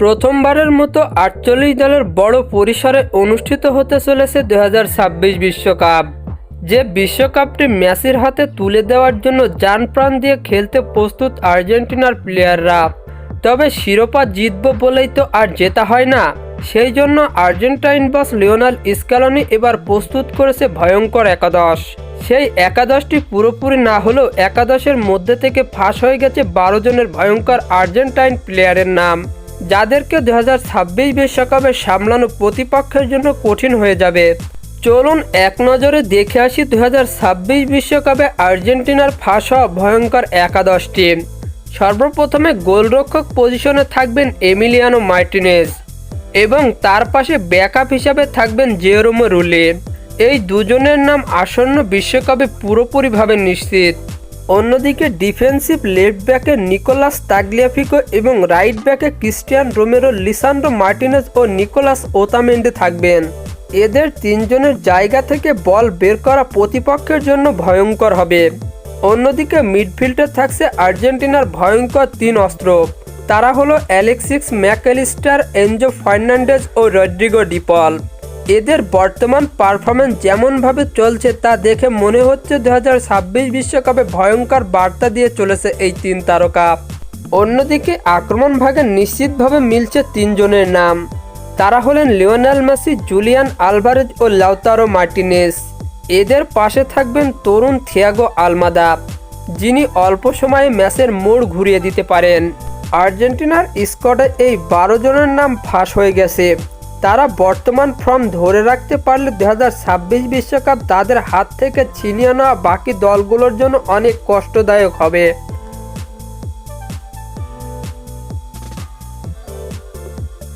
প্রথমবারের মতো আটচল্লিশ দলের বড় পরিসরে অনুষ্ঠিত হতে চলেছে দু বিশ্বকাপ। যে বিশ্বকাপটি মেসির হাতে তুলে দেওয়ার জন্য যান প্রাণ দিয়ে খেলতে প্রস্তুত আর্জেন্টিনার প্লেয়াররা। তবে শিরোপা জিতব বলেই তো আর জেতা হয় না। সেই জন্য আর্জেন্টাইন বস লিওনাল স্ক্যালনি এবার প্রস্তুত করেছে ভয়ঙ্কর একাদশ। সেই একাদশটি পুরোপুরি না হলেও একাদশের মধ্যে থেকে ফাঁস হয়ে গেছে বারো জনের ভয়ঙ্কর আর্জেন্টাইন প্লেয়ারের নাম। যাদেরকে দু হাজার ছাব্বিশ বিশ্বকাপে সামলানো প্রতিপক্ষের জন্য কঠিন হয়ে যাবে। চলুন এক নজরে দেখে আসি দু হাজার ছাব্বিশ বিশ্বকাপে আর্জেন্টিনার ফাঁস হওয়া ভয়ঙ্কর একাদশটি। সর্বপ্রথমে গোলরক্ষক পজিশনে থাকবেন এমিলিয়ানো মার্টিনেজ এবং তার পাশে ব্যাকআপ হিসাবে থাকবেন জেরোমো রুলি। এই দুজনের নাম আসন্ন বিশ্বকাপে পুরোপুরিভাবে নিশ্চিত। অন্যদিকে ডিফেন্সিভ লেফট ব্যাকে নিকোলাস তাগলিয়াফিকো এবং রাইট ব্যাকে ক্রিস্টিয়ান রোমেরো লিসান্ডো মার্টিনেজ ও নিকোলাস ওতামেন্ডে থাকবেন। এদের তিনজনের জায়গা থেকে বল বের করা প্রতিপক্ষের জন্য ভয়ঙ্কর হবে। অন্যদিকে মিডফিল্ডে থাকছে আর্জেন্টিনার ভয়ঙ্কর তিন অস্ত্র। তারা হলো Alexis Mac Allister Enzo Fernandez ও রড্রিগো ডিপল। এদের বর্তমান পারফরমেন্স যেমনভাবে চলছে তা দেখে মনে হচ্ছে দু বিশ্বকাপে ভয়ঙ্কর বার্তা দিয়ে চলেছে এই তিন তারকা। অন্যদিকে আক্রমণ ভাগে নিশ্চিতভাবে মিলছে তিনজনের নাম। তারা হলেন লিওনেল মেসি, জুলিয়ান আলভারেজ ও লাউতারো মার্টিনেস। এদের পাশে থাকবেন তরুণ থিয়াগো আলমাদা, যিনি অল্প সময়ে ম্যাচের মোড় ঘুরিয়ে দিতে পারেন। আর্জেন্টিনার স্কোয়াডে এই বারো জনের নাম ফাঁস হয়ে গেছে। তারা বর্তমান ফর্ম ধরে রাখতে পারলে দু বিশ্বকাপ তাদের হাত থেকে ছিনিয়ে নেওয়া বাকি দলগুলোর জন্য অনেক কষ্টদায়ক হবে।